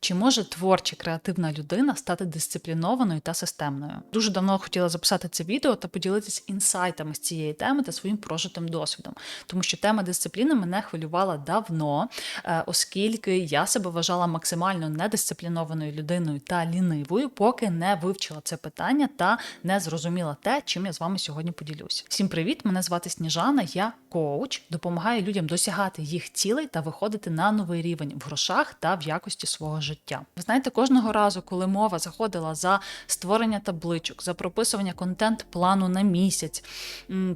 Чи може творча креативна людина стати дисциплінованою та системною? Дуже давно хотіла записати це відео та поділитися інсайтами з цієї теми та своїм прожитим досвідом, тому що тема дисципліни мене хвилювала давно, е, оскільки я себе вважала максимально недисциплінованою людиною та лінивою, поки не вивчила це питання та не зрозуміла те, чим я з вами сьогодні поділюся. Всім привіт! Мене звати Сніжана. Я коуч, допомагаю людям досягати їх цілей та виходити на новий рівень в грошах та в якості свого життя. Ви знаєте, кожного разу, коли мова заходила за створення табличок, за прописування контент-плану на місяць,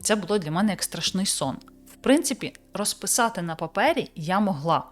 це було для мене як страшний сон. В принципі, розписати на папері я могла.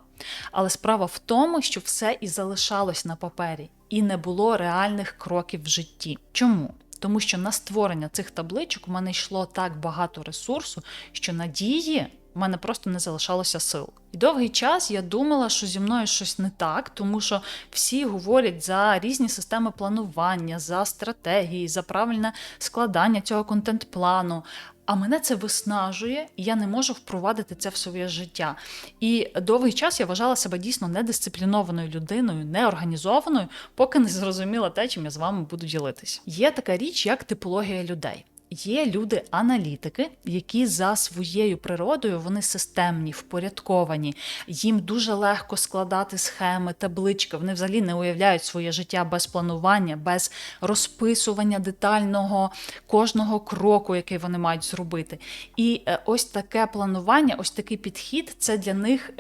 Але справа в тому, що все і залишалось на папері, і не було реальних кроків в житті. Чому? Тому що на створення цих табличок у мене йшло так багато ресурсу, що надії в мене просто не залишалося сил. І довгий час я думала, що зі мною щось не так, тому що всі говорять за різні системи планування, за стратегії, за правильне складання цього контент-плану. А мене це виснажує, і я не можу впровадити це в своє життя. І довгий час я вважала себе дійсно недисциплінованою людиною, неорганізованою, поки не зрозуміла те, чим я з вами буду ділитись. Є така річ, як типологія людей. Є люди-аналітики, які за своєю природою вони системні, впорядковані. Їм дуже легко складати схеми, таблички. Вони взагалі не уявляють своє життя без планування, без розписування детального кожного кроку, який вони мають зробити. І е, ось таке планування, ось такий підхід це для них.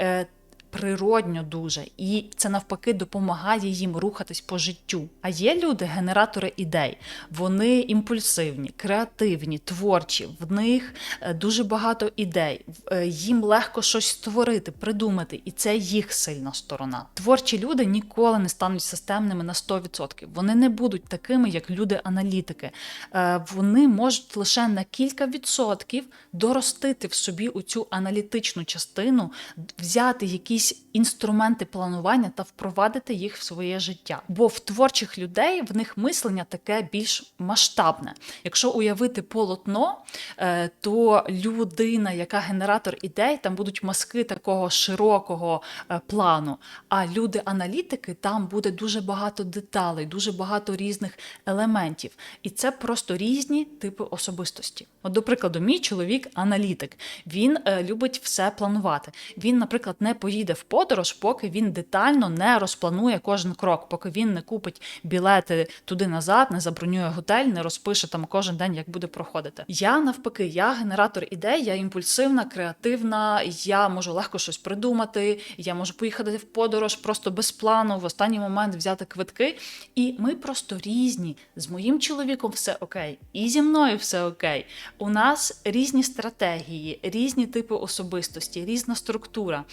Природньо дуже, і це навпаки допомагає їм рухатись по життю. А є люди, генератори ідей. Вони імпульсивні, креативні, творчі. В них е, дуже багато ідей. Е, Їм легко щось створити, придумати, і це їх сильна сторона. Творчі люди ніколи не стануть системними на 100%. Вони не будуть такими, як люди-аналітики. Е, Вони можуть лише на кілька відсотків доростити в собі у цю аналітичну частину, взяти якісь інструменти планування та впровадити їх в своє життя. Бо в творчих людей в них мислення таке більш масштабне. Якщо уявити полотно, е, то людина, яка генератор ідей, там будуть мазки такого широкого е, плану. А люди-аналітики там буде дуже багато деталей, дуже багато різних елементів. І це просто різні типи особистості. От, до прикладу, мій чоловік аналітик. Він е, любить все планувати. Він, наприклад, не поїде в подорож, поки він детально не розпланує кожен крок, поки він не купить білети туди назад, не забронює готель, не розпише там кожен день, як буде проходити. Я навпаки, я генератор ідей, я імпульсивна, креативна, я можу легко щось придумати, я можу поїхати в подорож просто без плану, в останній момент взяти квитки. І ми просто різні. З моїм чоловіком все окей, і зі мною все окей. У нас різні стратегії, різні типи особистості, різна структура.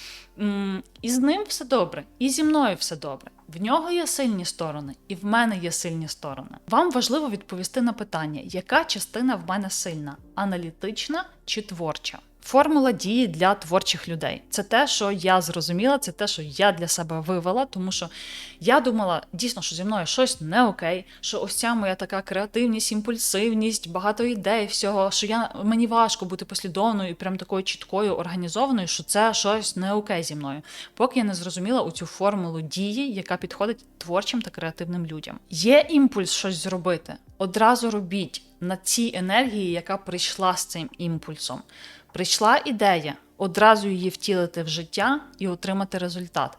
І з ним все добре, і зі мною все добре. В нього є сильні сторони, і в мене є сильні сторони. Вам важливо відповісти на питання, яка частина в мене сильна: аналітична чи творча? Формула дії для творчих людей. Це те, що я зрозуміла, це те, що я для себе вивела, тому що я думала дійсно, що зі мною щось не окей, що ось ця моя така креативність, імпульсивність, багато ідей, всього, що я мені важко бути послідовною і прям такою чіткою, організованою, що це щось не окей зі мною. Поки я не зрозуміла у цю формулу дії, яка підходить творчим та креативним людям. Є імпульс щось зробити. Одразу робіть на цій енергії, яка прийшла з цим імпульсом. Прийшла ідея, одразу її втілити в життя і отримати результат.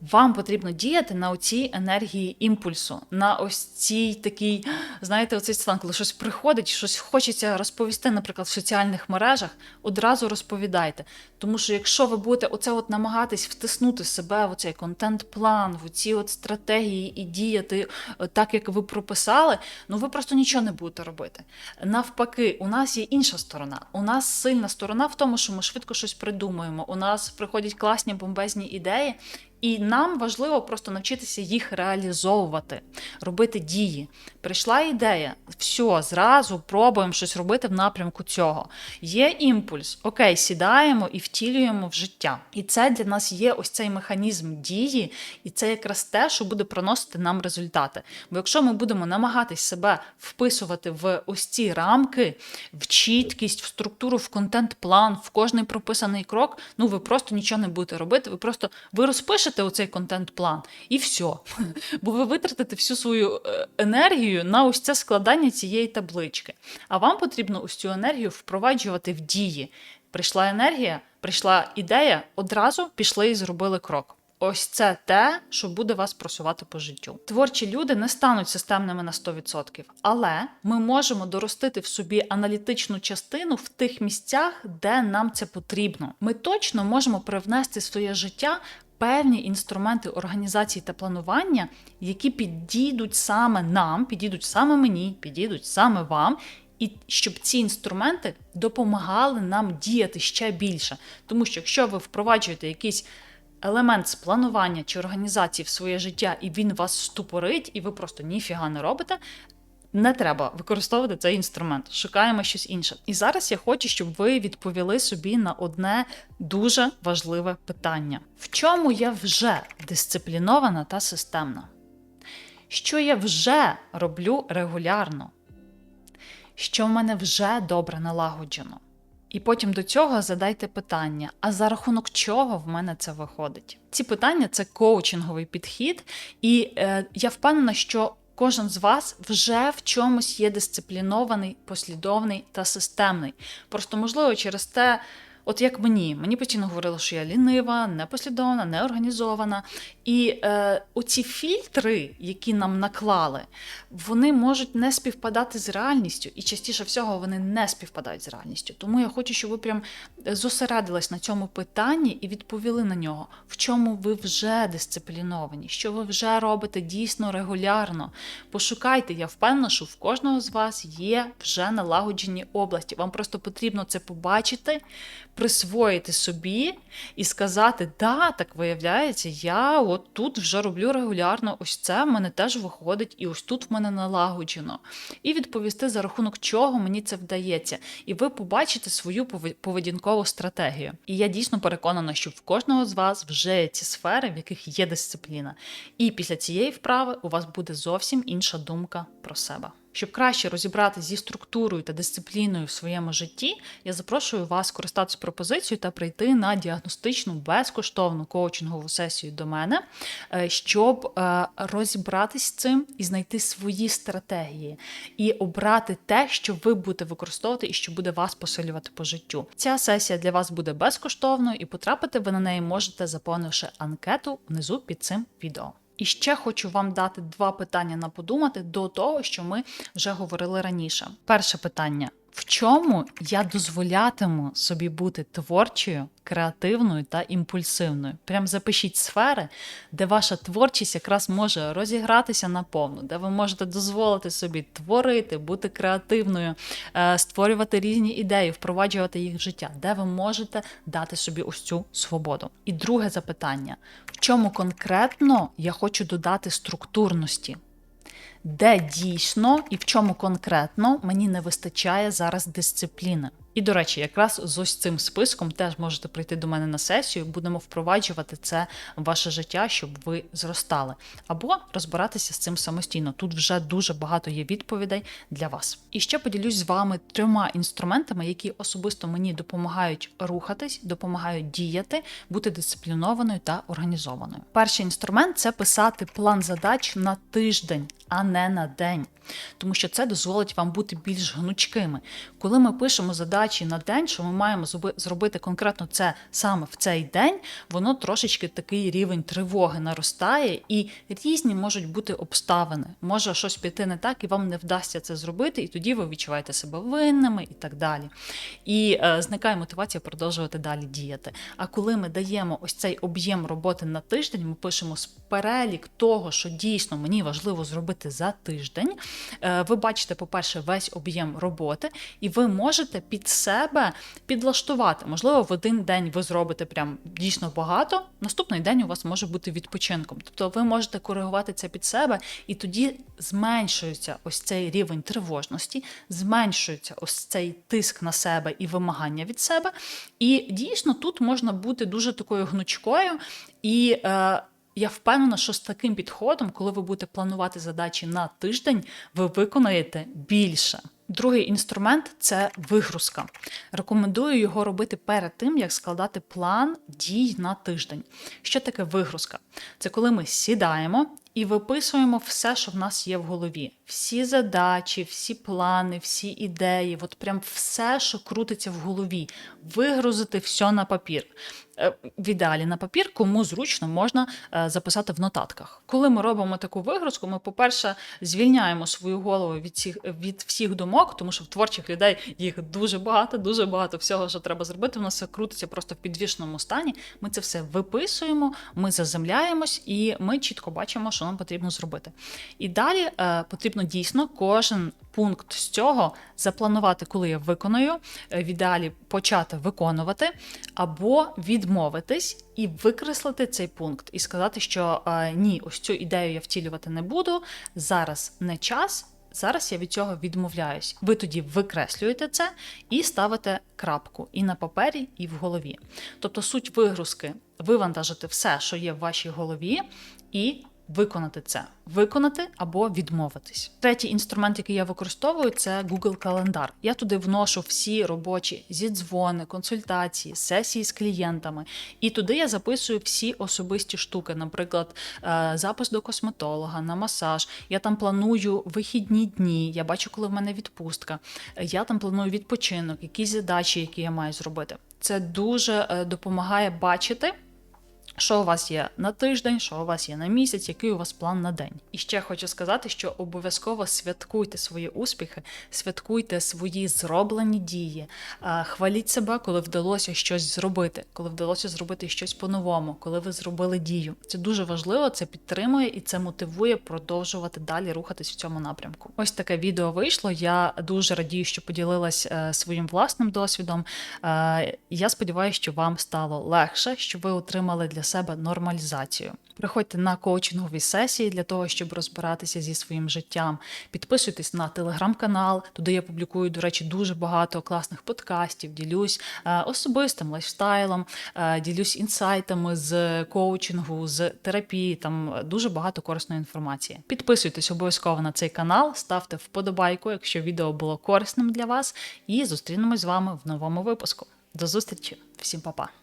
Вам потрібно діяти на оцій енергії імпульсу, на ось цій такій, знаєте, оцей стан, коли щось приходить, щось хочеться розповісти, наприклад, в соціальних мережах, одразу розповідайте. Тому що якщо ви будете оце от намагатись втиснути себе в цей контент-план, в ці от стратегії і діяти е, так, як ви прописали, ну ви просто нічого не будете робити. Навпаки, у нас є інша сторона. У нас сильна сторона в тому, що ми швидко щось придумуємо. У нас приходять класні бомбезні ідеї. І нам важливо просто навчитися їх реалізовувати, робити дії. Прийшла ідея, все, зразу пробуємо щось робити в напрямку цього. Є імпульс, окей, сідаємо і втілюємо в життя. І це для нас є ось цей механізм дії, і це якраз те, що буде приносити нам результати. Бо якщо ми будемо намагатись себе вписувати в ось ці рамки, в чіткість, в структуру, в контент-план, в кожний прописаний крок, ну ви просто нічого не будете робити. Ви просто ви розпишете оцей контент-план і все. Бо ви витратите всю свою е, енергію на ось це складання цієї таблички. А вам потрібно ось цю енергію впроваджувати в дії. Прийшла енергія, прийшла ідея, одразу пішли і зробили крок. Ось це те, що буде вас просувати по життю. Творчі люди не стануть системними на 100%, але ми можемо доростити в собі аналітичну частину в тих місцях, де нам це потрібно. Ми точно можемо привнести своє життя. Певні інструменти організації та планування, які підійдуть саме нам, підійдуть саме мені, підійдуть саме вам, і щоб ці інструменти допомагали нам діяти ще більше. Тому що якщо ви впроваджуєте якийсь елемент з планування чи організації в своє життя, і він вас ступорить, і ви просто ніфіга не робите. Не треба використовувати цей інструмент, шукаємо щось інше. І зараз я хочу, щоб ви відповіли собі на одне дуже важливе питання: в чому я вже дисциплінована та системна? Що я вже роблю регулярно? Що в мене вже добре налагоджено? І потім до цього задайте питання: а за рахунок чого в мене це виходить? Ці питання це коучинговий підхід, і е, я впевнена, що кожен з вас вже в чомусь є дисциплінований, послідовний та системний. Просто можливо через те. От як мені, мені постійно говорили, що я лінива, непослідовна, неорганізована. І е, оці фільтри, які нам наклали, вони можуть не співпадати з реальністю, і частіше всього вони не співпадають з реальністю. Тому я хочу, щоб ви прям зосередились на цьому питанні і відповіли на нього, в чому ви вже дисципліновані, що ви вже робите дійсно регулярно. Пошукайте, я впевнена, що в кожного з вас є вже налагоджені області. Вам просто потрібно це побачити присвоїти собі і сказати, да, так виявляється, я от тут вже роблю регулярно, ось це в мене теж виходить, і ось тут в мене налагоджено. І відповісти, за рахунок чого мені це вдається. І ви побачите свою поведінкову стратегію. І я дійсно переконана, що в кожного з вас вже є ці сфери, в яких є дисципліна. І після цієї вправи у вас буде зовсім інша думка про себе. Щоб краще розібратися зі структурою та дисципліною в своєму житті, я запрошую вас користатися пропозицією та прийти на діагностичну безкоштовну коучингову сесію до мене, е, щоб е, розібратись з цим і знайти свої стратегії, і обрати те, що ви будете використовувати і що буде вас посилювати по життю. Ця сесія для вас буде безкоштовною, і потрапити ви на неї можете, заповнивши анкету внизу під цим відео. І ще хочу вам дати два питання на подумати до того, що ми вже говорили раніше. Перше питання: в чому я дозволятиму собі бути творчою, креативною та імпульсивною? Прям запишіть сфери, де ваша творчість якраз може розігратися наповну, де ви можете дозволити собі творити, бути креативною, е, створювати різні ідеї, впроваджувати їх в життя, де ви можете дати собі ось цю свободу. І друге запитання: в чому конкретно я хочу додати структурності? Де дійсно і в чому конкретно мені не вистачає зараз дисципліни. І, до речі, якраз з ось цим списком теж можете прийти до мене на сесію, будемо впроваджувати це в ваше життя, щоб ви зростали, або розбиратися з цим самостійно. Тут вже дуже багато є відповідей для вас. І ще поділюсь з вами трьома інструментами, які особисто мені допомагають рухатись, допомагають діяти, бути дисциплінованою та організованою. Перший інструмент це писати план задач на тиждень, а не на день тому що це дозволить вам бути більш гнучкими. Коли ми пишемо задачі на день, що ми маємо зробити конкретно це саме в цей день, воно трошечки такий рівень тривоги наростає, і різні можуть бути обставини. Може щось піти не так, і вам не вдасться це зробити, і тоді ви відчуваєте себе винними і так далі. І е, зникає мотивація продовжувати далі діяти. А коли ми даємо ось цей об'єм роботи на тиждень, ми пишемо перелік того, що дійсно мені важливо зробити за тиждень. Е, Ви бачите, по-перше, весь об'єм роботи, і ви можете під себе підлаштувати. Можливо, в один день ви зробите прям дійсно багато, наступний день у вас може бути відпочинком. Тобто ви можете коригувати це під себе, і тоді зменшується ось цей рівень тривожності, зменшується ось цей тиск на себе і вимагання від себе. І дійсно тут можна бути дуже такою гнучкою і. Е, я впевнена, що з таким підходом, коли ви будете планувати задачі на тиждень, ви виконаєте більше. Другий інструмент це вигрузка. Рекомендую його робити перед тим, як складати план дій на тиждень. Що таке вигрузка? Це коли ми сідаємо і виписуємо все, що в нас є в голові. Всі задачі, всі плани, всі ідеї, от прям все, що крутиться в голові, вигрузити все на папір. Е, В ідеалі на папір, кому зручно можна е, записати в нотатках. Коли ми робимо таку вигрузку, ми, по-перше, звільняємо свою голову від всіх, від всіх думок, тому що в творчих людей їх дуже багато, дуже багато всього, що треба зробити. У нас все крутиться просто в підвішеному стані. Ми це все виписуємо, ми заземляємось і ми чітко бачимо, що нам потрібно зробити. І далі е, потрібно дійсно кожен пункт з цього запланувати, коли я виконую, е, в ідеалі почати виконувати, або відмовитись і викреслити цей пункт, і сказати, що е, ні, ось цю ідею я втілювати не буду. Зараз не час. Зараз я від цього відмовляюсь. Ви тоді викреслюєте це і ставите крапку і на папері, і в голові. Тобто суть вигрузки вивантажити все, що є в вашій голові, і виконати це, виконати або відмовитись. Третій інструмент, який я використовую, це Google Календар. Я туди вношу всі робочі зідзвони, консультації, сесії з клієнтами, і туди я записую всі особисті штуки, наприклад, е, запис до косметолога, на масаж. Я там планую вихідні дні. Я бачу, коли в мене відпустка. Я там планую відпочинок, якісь задачі, які я маю зробити. Це дуже е, допомагає бачити. Що у вас є на тиждень, що у вас є на місяць, який у вас план на день? І ще хочу сказати, що обов'язково святкуйте свої успіхи, святкуйте свої зроблені дії, хваліть себе, коли вдалося щось зробити, коли вдалося зробити щось по-новому, коли ви зробили дію. Це дуже важливо, це підтримує і це мотивує продовжувати далі рухатись в цьому напрямку. Ось таке відео вийшло. Я дуже радію, що поділилась е, своїм власним досвідом. Е, Я сподіваюся, що вам стало легше, що ви отримали для себе нормалізацію. Приходьте на коучингові сесії для того, щоб розбиратися зі своїм життям. Підписуйтесь на телеграм-канал. Туди я публікую, до речі, дуже багато класних подкастів. Ділюсь е, особистим лайфстайлом, е, ділюсь інсайтами з коучингу, з терапії. Там дуже багато корисної інформації. Підписуйтесь обов'язково на цей канал, ставте вподобайку, якщо відео було корисним для вас. І зустрінемось з вами в новому випуску. До зустрічі, всім па-па!